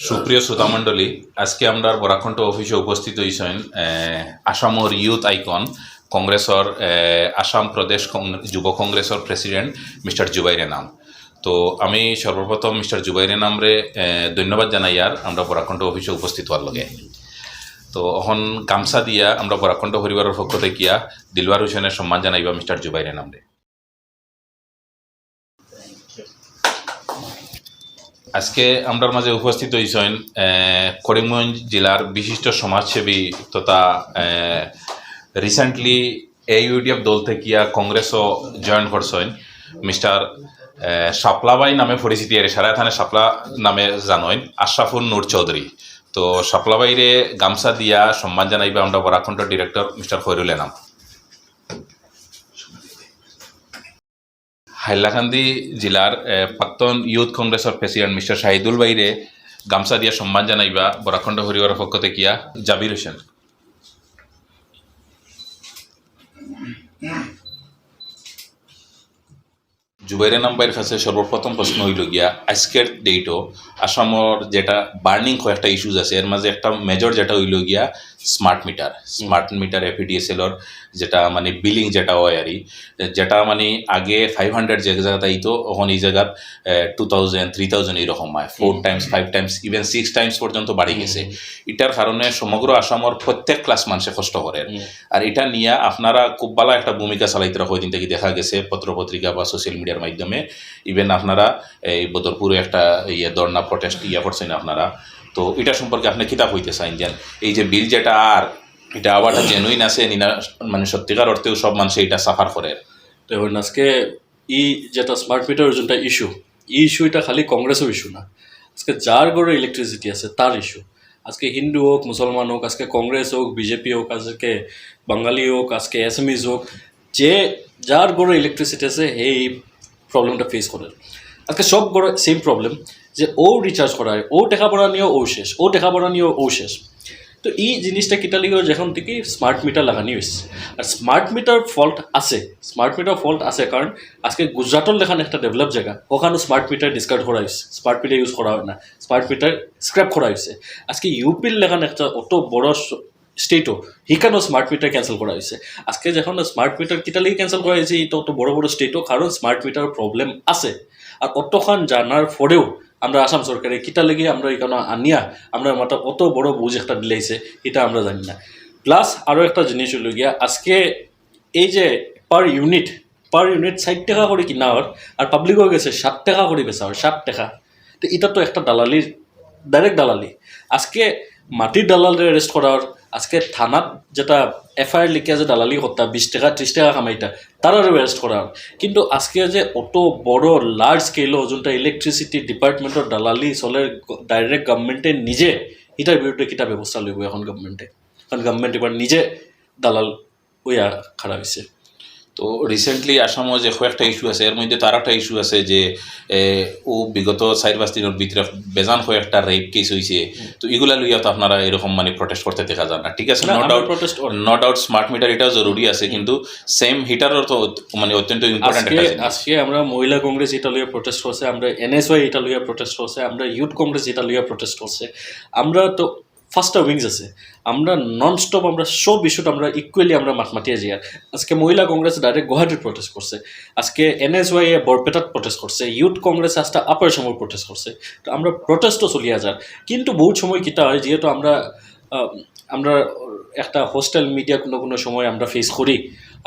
সুপ্রিয় শ্রোতামণ্ডলী আজকে আমরা বরাকণ্ঠ অফিসে উপস্থিত হয়েছেন আসামর ইউথ আইকন কংগ্রেসর আসাম প্রদেশ যুব কংগ্রেসর প্রেসিডেন্ট মিস্টার জুবাইরে নাম তো আমি সর্বপ্রথম মিস্টার জুবাইরে নামরে ধন্যবাদ জানাই আর আমরা বরাকণ্ঠ অফিসে উপস্থিত হওয়ার লগে। তো এখন গামছা দিয়া আমরা বরাকণ্ঠ পরিবারের পক্ষ থেকে দিলওয়ার হোসেনের সম্মান জানাইবা মিস্টার জুবাইরে নামরে আজকে আমরার মাঝে উপস্থিত হয়েছেন করিমগঞ্জ জেলার বিশিষ্ট সমাজসেবী তথা রিসেন্টলি এইউডিএফ দল থেকে কংগ্রেসও জয়েন করছেন। মিস্টার সাপলাবাই নামে পরিচিতি আর সারা থানে সাপলা নামে জানেন, আশরাফুল নূর চৌধুরী। তো সাপলাবাইরে গামছা দিয়া সম্মান জানাইবা আমরা বরাখণ্ড ডিরেক্টর মিস্টার ফয়রুল এনাম। হাইলাকান্দি জেলার প্রাক্তন ইউথ কংগ্রেসের প্রেসিডেন্ট মিস্টার শাহিদুল বাইরে গামছা দিয়া সম্মান জানাইবা বরাখণ্ড হরিবার পক্ষ থেকে জাবির হোসেন। জুবাইরে নাম্বাইয়ের কাছে সর্বপ্রথম প্রশ্ন হইল গিয়া, আজকের ডেটও আসামর যেটা বার্নিং কয়েকটা ইস্যুজ আছে, এর মাঝে একটা মেজর যেটা হইল গিয়া স্মার্ট মিটার স্মার্ট মিটার এপিডিএসএলর যেটা মানে বিলিং যেটা হয় আর যেটা মানে আগে ফাইভ হান্ড্রেড যে জায়গাতে আইতো তখন এই জায়গাত টু থাউজেন্ড থ্রি থাউজেন্ড এরকম হয়। Four times five times even six times পর্যন্ত বাড়ি গেছে। এটার কারণে সমগ্র আসামর প্রত্যেক ক্লাস মানুষে কষ্ট করে। আর এটা নিয়ে আপনারা খুব ভালো একটা ভূমিকা চালাইতে রাখো দিন থেকে দেখা গেছে পত্রপত্রিকা বা সোশ্যাল মিডিয়ার মাধ্যমে। ইভেন আপনারা এই বদরপুরে একটা ইয়ে ধর্না প্রটেস্ট ইয়ে করছেন আপনারা। তো এটা সম্পর্কে আপনি কিতাব হইতে চাইন এই যে বিল যেটা আর, এটা আবার জেনুইন আছে, নিনা মানে সত্যিকার অর্থেও সব মানুষ এটা সাফার করে। দেখুন আজকে ই যেটা স্মার্ট মিটারের যেটা ইস্যু এই ইস্যু এটা খালি কংগ্রেসের ইস্যু না। আজকে যার ঘরে ইলেকট্রিসিটি আছে, তার ইস্যু আজকে হিন্দু হোক, মুসলমান হোক, আজকে কংগ্রেস হোক বিজেপি হোক, আজকে বাঙালি হোক, আজকে এসএমইজ হোক, যে যার ঘরে ইলেকট্রিসিটি আছে এই প্রবলেমটা ফেস করে। আজকে সব ঘরে সেম প্রবলেম যে ও রিচার্জ করা হয় ও টাকা পড়া নিয়েও ও শেষ, ও টাকা পড়া নিয়েও ও শেষ। তো এই জিনিসটা কিটা লিগে যখন থেকে স্মার্ট মিটার লাগানি হয়েছে। আর স্মার্ট মিটার ফল্ট আছে স্মার্ট মিটার ফল্ট আছে কারণ আজকে গুজরাটর লেখান একটা ডেভেলপ জায়গা ওখানে স্মার্ট মিটার ডিসকার্ড করা হয়েছে স্মার্ট মিটার ইউজ করা হয় না স্মার্ট মিটার স্ক্র্যাপ করা হয়েছে। আজকে ইউপির লেখান একটা অত বড় স্টেটও সেখানেও স্মার্ট মিটার ক্যান্সেল করা হয়েছে। আজকে যখন স্মার্ট মিটার কিটা লিগে ক্যান্সেল করা হয়েছে এটা অত বড় বড় স্টেটও কারণ স্মার্ট মিটার প্রবলেম আছে। আর অতখান জানার পরেও আমরা আসাম সরকারে কিটা লেগে আমরা এখানে আনিয়া আমরা মাথা কত বড় বুঝ একটা দিলাইছে এটা আমরা জানি না। প্লাস আরও একটা জিনিস হলো গিয়া, আজকে এই যে পার ইউনিট পার ইউনিট ষাট টাকা করে কিনা হওয়ার আর পাবলিকও গেছে ষাট টাকা করে বেচা হয় ষাট টাকা। তো এটা তো একটা দালালির ডাইরেক্ট দালালি। আজকে মাটির দালালে অ্যারেস্ট করার আজকে থানাত যেটা এফআইআর লিখে যে দালালি হত্যা বিশ টাকা ত্রিশ টাকা কামাইতা তারারও অ্যারেস্ট করা। কিন্তু আজকে যে অত বড় লার্জ স্কেলও যোনটা ইলেকট্রিসিটি ডিপার্টমেন্টের দালালি চলে ডাইরেক্ট গভর্নমেন্টে নিজে এটার বিরুদ্ধে কিটা ব্যবস্থা লইব এখন গভর্নমেন্টে কারণ গভর্নমেন্ট এবার নিজে দালাল ওয়া খারাপ হয়েছে তো রিসেন্টলি আসামও যে কয়েকটা ইস্যু আছে এর মধ্যে তার একটা ইস্যু আছে যে ও বিগত চার পাঁচ দিনের ভিতরে বেজান কয়েকটা রেপ কেস হয়েছে তো এগুলা লইয়া তো আপনারা এরকম মানে প্রটেস্ট করতে দেখা যান না। ঠিক আছে না, ডাউট করি। নো ডাউট স্মার্ট মিটার এটাও জরুরি আছে কিন্তু সেম হিটারও তো মানে অত্যন্ত ইম্পর্টেন্ট আজকে আজকে আমরা মহিলা কংগ্রেস এটা লইয়া প্রটেস্ট করছে আমরা এনএসওয়াই এটা লইয়া প্রটেস্ট করছে আমরা ইউথ কংগ্রেস এটা লইয়া প্রটেস্ট করছে আমরা তো ফার্স্টটা উইংস আছে। আমরা নন স্টপ আমরা সব ইস্যুটা আমরা ইকুয়ালি আমরা মাত মাতিয়ে যাই আজকে মহিলা কংগ্রেস ডাইরেক্ট গুয়াহাটির প্রটেস্ট করছে। আজকে এনএসওয়াই এ বরপেটাত প্রটেস্ট করছে। ইউথ কংগ্রেস আজটা আপার সময় প্রটেস্ট করছে। তো আমরা প্রটেস্টও চলিয়া যার কিন্তু বহুত সময় কিটা হয়, যেহেতু আমরা আমরা একটা হোস্টেল মিডিয়া কোনো কোনো সময় আমরা ফেস করি।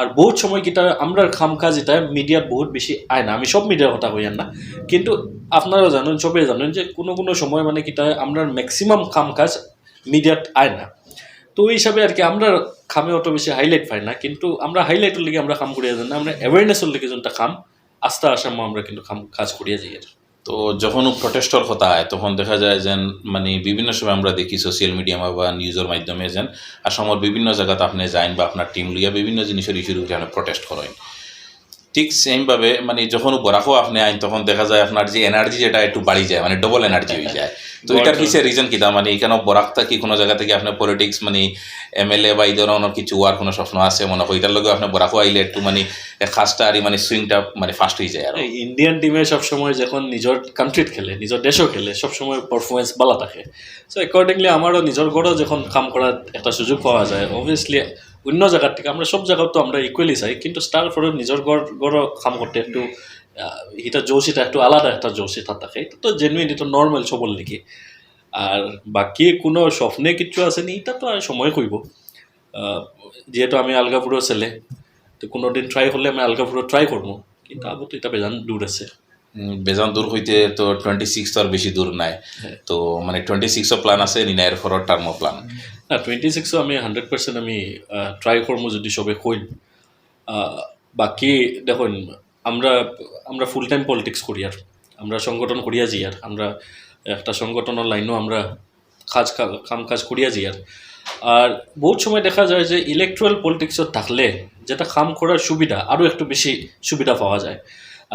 আর বহুত সময় কিটা আমরা খাম কাজ এটা মিডিয়াত বহুত বেশি আয় না। আমি সব মিডিয়ার কথা কই না। কিন্তু আপনারাও জানেন সবে জানেন যে কোনো কোনো সময় মানে কিটা আমরা ম্যাক্সিমাম খাম মিডিয়াত আয় না। তো ওই হিসাবে আর কি আমরা খামে অত বেশি হাইলাইট পাই না, কিন্তু আমরা হাইলাইটের লিগে আমরা কাম করিয়া যাই না, আমরা অ্যাওয়ারনেসের লিগে যোনটা কাম আস্তে আসাম আমরা কিন্তু কাম কাজ করিয়া যাই আর। তো যখন প্রটেস্টর কথা হয়, তখন দেখা যায় যেন মানে বিভিন্ন সময় আমরা দেখি সোশ্যাল মিডিয়া বা নিউজের মাধ্যমে যেন আসামের বিভিন্ন জায়গাতে আপনি যাইন বা আপনার টিম লইয়া বিভিন্ন জিনিসের ইস্যুর উপরে প্রটেস্ট করেন। ঠিক সেমভাবে মানে যখন বরাকও আপনি আইন তখন দেখা যায় আপনার যে এনার্জি যেটা একটু বাড়ি যায় মানে ডবল এনার্জি হয়ে যায়। তো এটার কিসে রিজন কিতা মানে এখানে বরাকটা কি কোনো জায়গা থেকে আপনার পলিটিক্স মানে এমএলএ বা এই ধরনের কিছু হওয়ার কোনো স্বপ্ন আছে মনে হয়? এটার লগে আপনি বরাকও আইলে একটু মানে খাসটা আর মানে সুইংটা মানে ফাস্ট হয়ে যায় আর। ইন্ডিয়ান টিমে সবসময় যখন নিজৰ কাণ্ট্রিত খেলে নিজৰ দেশও খেলে সবসময় পারফরমেন্স ভালো থাকে। সো একর্ডিংলি আমারও নিজৰ ঘরও যখন কাম করার একটা সুযোগ পাওয়া যায় অবভিয়াসলি অন্য জায়গার থেকে, আমরা সব জায়গাও তো আমরা ইকুয়ালি চাই, কিন্তু স্টার ফর নিজৰ ঘর ঘরও কাম করতে একটু এটা জোশ একটু আলাদা একটা জোশ এটা থাকে। এটা তো জেনুইন এটা নর্মাল সবল লিখি আর বাকি কোনো স্বপ্নে কিছু আছে নি এটা তো আর সময় কইব। যেহেতু আমি আলগাপুরের ছেলে, তো কোনো দিন ট্রাই করলে আমি আলগাপুরে ট্রাই করব। কিন্তু আবু তো এটা বেজান দূর আছে। বেজান দূর হইতে তো টোয়েন্টি সিক্স তো আর বেশি দূর নাই। হ্যাঁ। তো মানে টোয়েন্টি সিক্সও প্ল্যান আছে নি এর ফর টার্মও প্ল্যান না টুৱেণ্টি ছিক্সো আমি হাণ্ড্ৰেড পাৰ্চেণ্ট আমি ট্ৰাই করব যদি সবে কইন বাকি দেখুন আমরা আমরা ফুল টাইম পলিটিক্স করি আর। আমরা সংগঠন করিয়া যাই আর। আমরা একটা সংগঠনের লাইনও আমরা কাজ কাম কাজ করিয়া যাই আর। আর বহুত সময় দেখা যায় যে ইলেকট্রাল পলিটিক্সত থাকলে যেটা কাম করার সুবিধা আরও একটু বেশি সুবিধা পাওয়া যায়।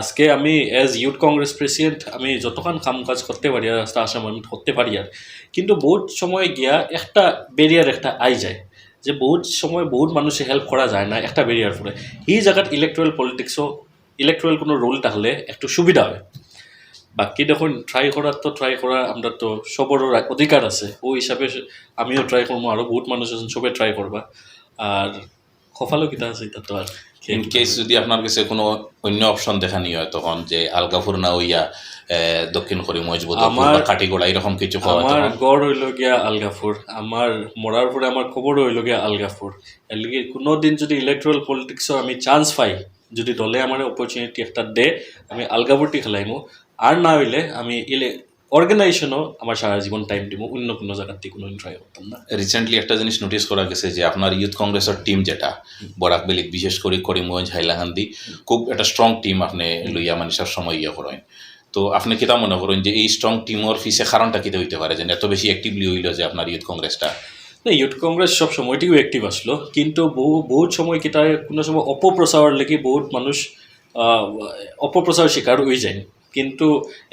আজকে আমি অ্যাজ ইউথ কংগ্রেস প্রেসিডেন্ট আমি যতক্ষণ কাম কাজ করতে পারি, আর রাস্তা আসাম আমি করতে পারি আর। কিন্তু বহুত সময় গিয়া একটা বেরিয়ার একটা আই যায়, যে বহুত সময় বহুত মানুষে হেল্প করা যায় না একটা বেরিয়ার পরে। এই জায়গাত ইলেকট্রাল পলিটিক্সও ইলেকট্রাল কোনো রোল থাকলে একটু সুবিধা হয়। বাকি দেখুন ট্রাই করার তো ট্রাই করা আমরা তো সবরও অধিকার আছে। ওই হিসাবে আমিও ট্রাই করব আরও বহুত মানুষ আছেন সবে ট্রাই করবা আর কপালও কিতা আছে এটা তো আর ইন কেস যদি আপনার কাছে কোনো অন্য অপশন দেখানি হয় তখন যে আলগাপুর না হইয়া দক্ষিণ করি মজবুত আমার- কাটিগোড়া এরকম কিছু আমার গড় হইল গিয়া আলগাপুর আমার মরার পরে আমার খবর হইল গিয়া আলগাপুর এর লিগে কোনো দিন যদি ইলেকট্রাল পলিটিক্সও আমি চান্স পাই যদি দলে আমার অপরচুনিটি একটা দে আমি আলগাপুরটি খেলাইমো। আর না হইলে আমি ইলে অর্গানাইজেশনও আমার সারা জীবন টাইম দিব অন্য কোনো জায়গার থেকে কোনো ট্রাই করতাম না। রিসেন্টলি একটা জিনিস নোটিস করা গেছে যে আপনার ইউথ কংগ্রেসের টিম যেটা বরাকবেলিত বিশেষ করে করিমগঞ্জ হাইলাকান্দি খুব একটা স্ট্রং টিম আপনি লইয়া মানে সব সময় ইয়ে করেন। তো আপনি কিতা মনে করেন যে এই স্ট্রং টিমর ফিসে কারণটা কিতা হইতে পারে? যে এত বেশি অ্যাক্টিভলি হইল যে আপনার ইউথ কংগ্রেসটা না ইউথ কংগ্রেস সব সময়টিও অ্যাক্টিভ আসলো কিন্তু বহু বহুত সময় কিটা কোনো সময় অপপ্রচারের লেগে বহুত মানুষ অপপ্রচার শিকার হয়ে যায়। কিন্তু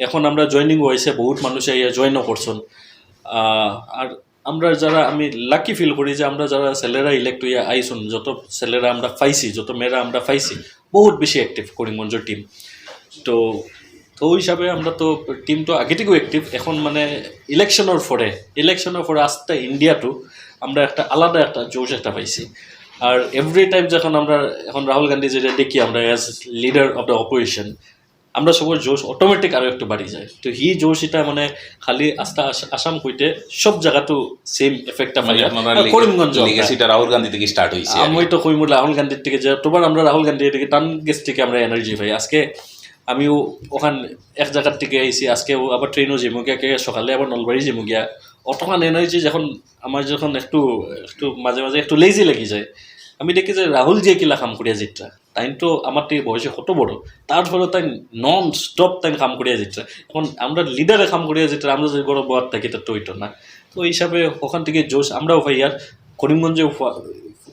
এখন আমরা জয়নিং হয়েছে, বহুত মানুষ ইয়া জয়েনও করছেন। আর আমরা যারা, আমি লাকি ফিল করি যে আমরা যারা ছেলেরা ইলেক্ট হইয়া আইসুন, যত ছেলেরা আমরা পাইছি, যত মেয়েরা আমরা পাইছি, বহুত বেশি অ্যাক্টিভ করিমগঞ্জের টিম তো তো হিসাবে আমরা তো টিম তো আগে থেকেও অ্যাক্টিভ এখন মানে ইলেকশনের পরে ইলেকশনের পরে আস্তে ইন্ডিয়াটো আমরা একটা আলাদা একটা জোশ একটা পাইছি। আর এভরি টাইম যখন আমরা, এখন রাহুল গান্ধী যেটা দেখি আমরা as leader of the opposition আমরা সবার জোশ অটোমেটিক আরও একটু বাড়ি যায়। তো হি জোশ এটা মানে খালি আস্তা আস- আসাম কইতে সব জায়গাতো সেম এফেক্টটা মানে করিমগঞ্জ লিগেসিটা রাহুল গান্ধী থেকে স্টার্ট হয়েছে। আমি তো কইমু রাহুল গান্ধীর থেকে যে তোবার আমরা রাহুল গান্ধীর থেকে টান গেছ থেকে আমরা এনার্জি পাই। আজকে আমিও ওখান এক জায়গার থেকে আইছি আজকে আবার ট্রেনও যাব গিয়া সকালে আবার নলবাড়ি যাব গিয়া। অতখান এনার্জি যখন আমার যখন একটু একটু মাঝে মাঝে একটু লেজি লাগি যায়। আমি দেখি যে রাহুল যে কিলা কাম করিয়া যেটা তাই তো আমার থেকে বয়সে কত বড় তারপরে তাই নন স্টপ তাই কাম করিয়া যেটা এখন আমরা লিডারে কাম করিয়া যেটা আমরা যে বড় বয়ার থাকি তার তো ওইটা না। তো এই হিসাবে ওখান থেকে জোশ আমরাও পাই আর করিমগঞ্জে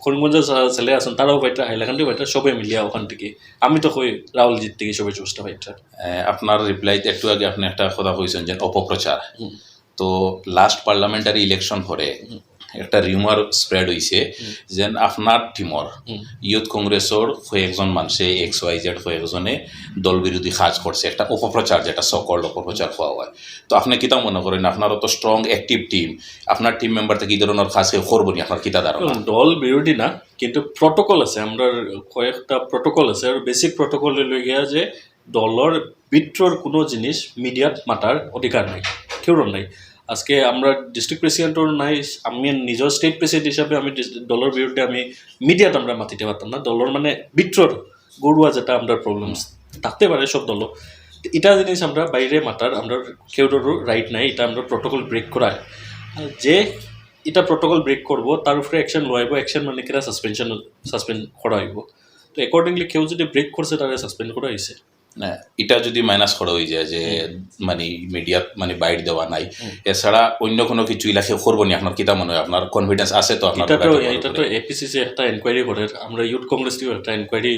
করিমগঞ্জের ছেলে আছেন তারাও পাইটা হাইলাকান্দি পাইটা সবাই মিলিয়া ওখান থেকে আমি তো কই রাহুলজির থেকে সবাই জোশটা পাইটা আপনার রিপ্লাইতে একটু আগে আপনি একটা কথা কইছেন যে অপপ্রচার তো লাস্ট পার্লামেন্টারি ইলেকশন পরে একটা রিউমার স্প্রেড হইছে যে আপনার টিমর। ইউথ কংগ্রেসর কয়েকজন মানুষে এক্স ওয়াই জেড কয়েকজনে দল বিরোধী কাজ করছে একটা অপপ্রচার যেটা সকল অপপ্রচার হওয়া হয়। তো আপনি কিতা মনে করেন আপনারও তো স্ট্রং অ্যাক্টিভ টিম আপনার টিম মেম্বার থেকে এই ধরনের কাজ কেউ করব নি আপনার কিতা ধারণা? দল বিরোধী না কিন্তু প্রটোকল আছে আমরা কয়েকটা প্রটোকল আছে আর বেসিক প্রটোকল লৈ গিয়া যে দলৰ ভিতৰৰ কোনো জিনিস মিডিয়াত মাতাৰ অধিকাৰ নাই কেউর নাই। আজকে আমরা ডিস্ট্রিক্ট প্রেসিডেন্টর নাই, আমি নিজের স্টেট প্রেসিডেন্ট হিসাবে আমি দলের বিরুদ্ধে আমি মিডিয়াত আমরা মাতিতে পারতাম না। দলের মানে ভিতর গড়ুয়া যেটা আমরা প্রবলেমস থাকতে পারে সব দল এটা জিনিস আমরা বাইরে মাতার আমরা কেউরও রাইট নাই এটা আমরা প্রটোকল ব্রেক করা যে এটা প্রটোকল ব্রেক করব, তার উপরে অ্যাকশন লওয়াইব অ্যাকশন মানে কিনা সাসপেনশন সাসপেন্ড করা হইব তো অ্যাকর্ডিংলি কেউ যদি ব্রেক করছে, তারা সাসপেন্ড করা হয়েছে এটা যদি মাইনাস করা হয়ে যায় যে মানে মিডিয়াত মানে বাইট দেওয়া নাই। এছাড়া অন্য কোনো কিছু ইলাকে করব নি আপনার কিতা মনে হয়? আপনার কনফিডেন্স আছে তো আপনার এটা তো এটা তো এপিসিসি একটা এনকোয়ারি করে। আমরা ইউথ কংগ্রেস একটা এনকোয়ারি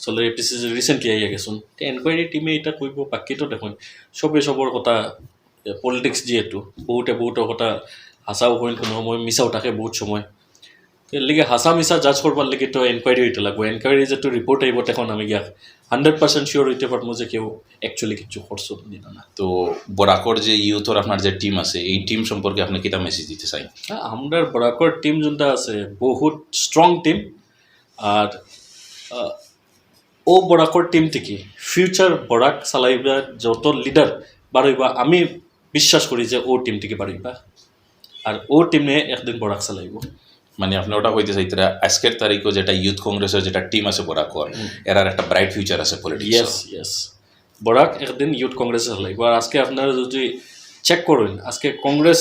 চলে A P C C recently আহি গেছোন এনকুৱাৰী টিমে এতিয়া কৰিব বাকীতো দেখোন চবেই চবৰ কথা পলিটিক্স যিহেতু বহুতে বহুতৰ কথা হাঁচাও হয় কোনো সময় মিছাও থাকে বহুত সময়। গতিকে হাঁচা মিছা জাজ কৰবাৰ লাগি তো এনকুৱাৰী হইতে লাগব এনকুৱাৰী যিটো ৰিপৰ্ট আহিব তেখন আমি ইয়াক হাণ্ড্ৰেড পাৰ্চেণ্ট চিয়'ৰ হইতে পারব যে কেউ অ্যাকচুয়ালি কিছু করছ না তো বরাকর যে ইউথর আপনার যে টিম আছে এই টিম সম্পর্কে আপনি কিতা মেসেজ দিতে চাই? আমরার বরাকর টিম যোনটা আছে বহুত স্ট্রং টিম আর ও বরাকর টিম থেকে ফিউচার বরাক চালাইবা যত লিডার বাড়াইবা আমি বিশ্বাস করি যে ও টিম থেকে বাড়াইবা আর ও টিমে একদিন বরাক চালাইব। মানে আপনি ওটা কইতে চাইতে আজকের তারিখও যেটা ইউথ কংগ্রেসের যেটা টিম আছে বরাকর এরার একটা ব্রাইট ফিউচার আছে পলিটিক্স ইয়েস ইয়েস বরাক একদিন ইউথ কংগ্রেসে হলে। আজকে আপনারা যদি চেক করুন আজকে কংগ্রেস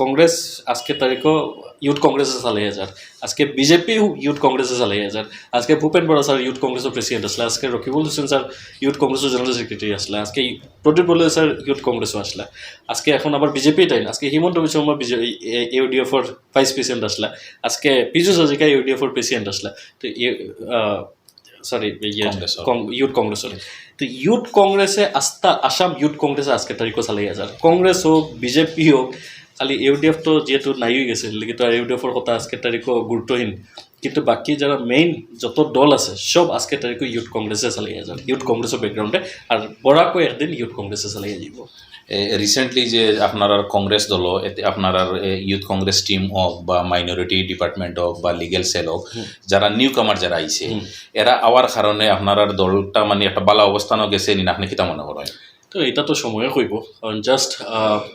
কংগ্রেস আজকে তারিখও ইউথ কংগ্রেসে চালাই হাজার আজকে বিজেপি ইউথ কংগ্রেসে চালাই হাজার আজকে ভূপেন বৰা স্যার ইউথ কংগ্রেসের প্রেসিডেন্ট আসলে আজকে রকিবুল হোসেন স্যার ইউথ কংগ্রেসের জেনারেল সেক্রেটারি আসলে আজকে প্রদীপ বলে স্যার ইউথ কংগ্রেসও আসলে আজকে এখন আবার বিজেপি না আজকে হিমন্ত বিশ্ব শর্মা ইউডিএফর ভাইস প্রেসিডেন্ট আসলে আজকে পীযুষ হাজরিকা ইউডিএফর প্রেসিডেন্ট আসলে তো সরি। ইউথ কংগ্রেসের তো ইউথ কংগ্রেসে আস্থা আসাম ইউথ কংগ্রেসে আজকে তারিখও চালাই হাজার কংগ্রেস হোক বিজেপি হোক খালি ইউডিএফ তো যেহেতু নাই হয়ে গেছে লেগে তো ইউডিএফর কথা আজকে তারিখও গুরুত্বহীন কিন্তু বাকি যারা মেইন যত দল আছে সব আজকে তারিখও ইউথ কংগ্রেসে চালাই হাজার ইউথ কংগ্রেসের ব্যাকগ্রাউন্ডে আর বড়াকো একদিন ইউথ কংগ্রেসে চালাই যাব রিসেন্টলি যে আপনার কংগ্রেস দল এতে আপনার ইউথ কংগ্রেস টিম হোক বা মাইনরিটি ডিপার্টমেন্ট হোক বা লিগেল সেল হোক যারা নিউ কামার যারা আইছে এরা আওয়ার কারণে আপনার দলটা মানে একটা বালা অবস্থানও গেছে নি না আপনি কিতা মনে করেন? তো এটা তো সময়ে কইব কারণ জাস্ট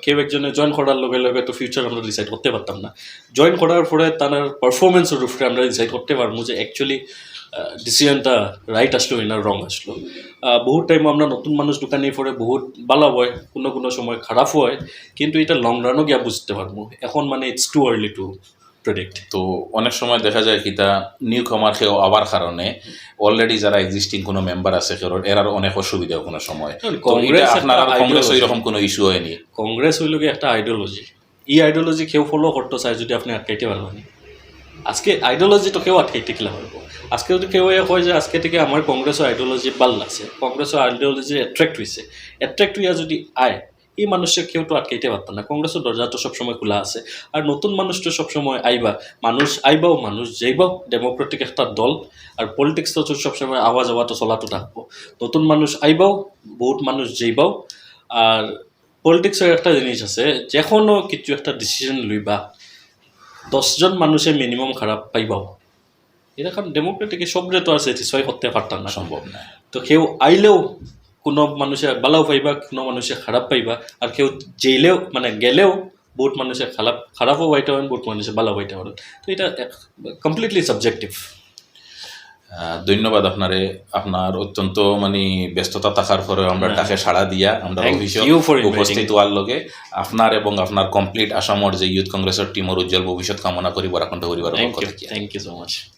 কেউ একজনে জয়েন করার লগে লগে তো ফিউচার আমরা ডিসাইড করতে পারতাম না। জয়েন করার পরে তার পারফরমেন্সের উপরে আমরা ডিসাইড করতে পারব যে অ্যাকচুয়ালি ডিসিশনটা রাইট আসলো না রং আসলো। বহুত টাইম আমরা নতুন মানুষ দোকানে পরে বহুত ভালো হয় কোনো কোনো সময় খারাপও হয় কিন্তু এটা লং রানও গিয়া বুঝতে পারব। এখন মানে it's too early to predict তো অনেক সময় দেখা যায় কিতা নিউ কামার খেয়েও আবার কারণে অলরেডি যারা এক্সিস্টিং কোনো মেম্বার আছে কেউ এরার অনেক অসুবিধা কোনো সময়। তো কংগ্রেস আপনার কংগ্রেস। ওইরকম কোনো ইস্যু হয়নি। কংগ্রেস হইল একটা আইডিওলজি এই আইডিওলজি কেউ ফলো করতে চায় যদি আপনি আটকাইতে পারবেন। আজকে আইডিওলজি তো কেউ আটকাইতে কিলা পারব আজকে যদি কেউ কয় যে আজকে থেকে আমার কংগ্রেসের আইডিওলজি ভালো লাগছে কংগ্রেসের আইডিওলজি অ্যাট্রাক্ট হয়েছে অ্যাট্রাক্ট হইয়া যদি আয়, এই মানুষকে কেউ তো আটকাইতে পারতাম না। কংগ্রেসের দরজা তো সবসময় খোলা আছে আর নতুন মানুষ সবসময় আইবা, মানুষ আইবাও মানুষ, যাইবাও ডেমোক্রেটিক একটা দল আর পলিটিক্স তো সবসময় আওয়া তো চলাতো থাকব। নতুন মানুষ আইবাও, বহুত মানুষ যাইবাও আর পলিটিক্সের একটা জিনিস আছে যে কোনো কিছু একটা ডিসিশন লইবা দশজন মানুষে মিনিমাম খারাপ পাইবাও এটা কারণ ডেমোক্রেটিকে সবরে তো আর স্যাটিসফাই করতে পারতাম না। সম্ভব না। তো কেউ আইলেও কোনো মানুষে ভালো পাইবা কোনো মানুষে খারাপ পাইবা আর কেউ জেলেও মানে গেলেও বহুত মানুষে খারাপ খারাপও পাইতে পারেন বহুত মানুষে ভালো পাইতে পারেন। তো এটা কমপ্লিটলি সাবজেক্টিভ ধন্যবাদ আপনারে। আপনার অত্যন্ত মানে ব্যস্ততা থাকার পরে আমরা হ্যাঁ। তাকে সাড়া দিয়া আমরা উপস্থিত হওয়ার লগে আপনার এবং আপনার কমপ্লিট আসামর যে ইউথ কংগ্রেসের টিমর উজ্জ্বল ভবিষ্যৎ কামনা করি বরাকণ্ঠ পরিবার you thank you so much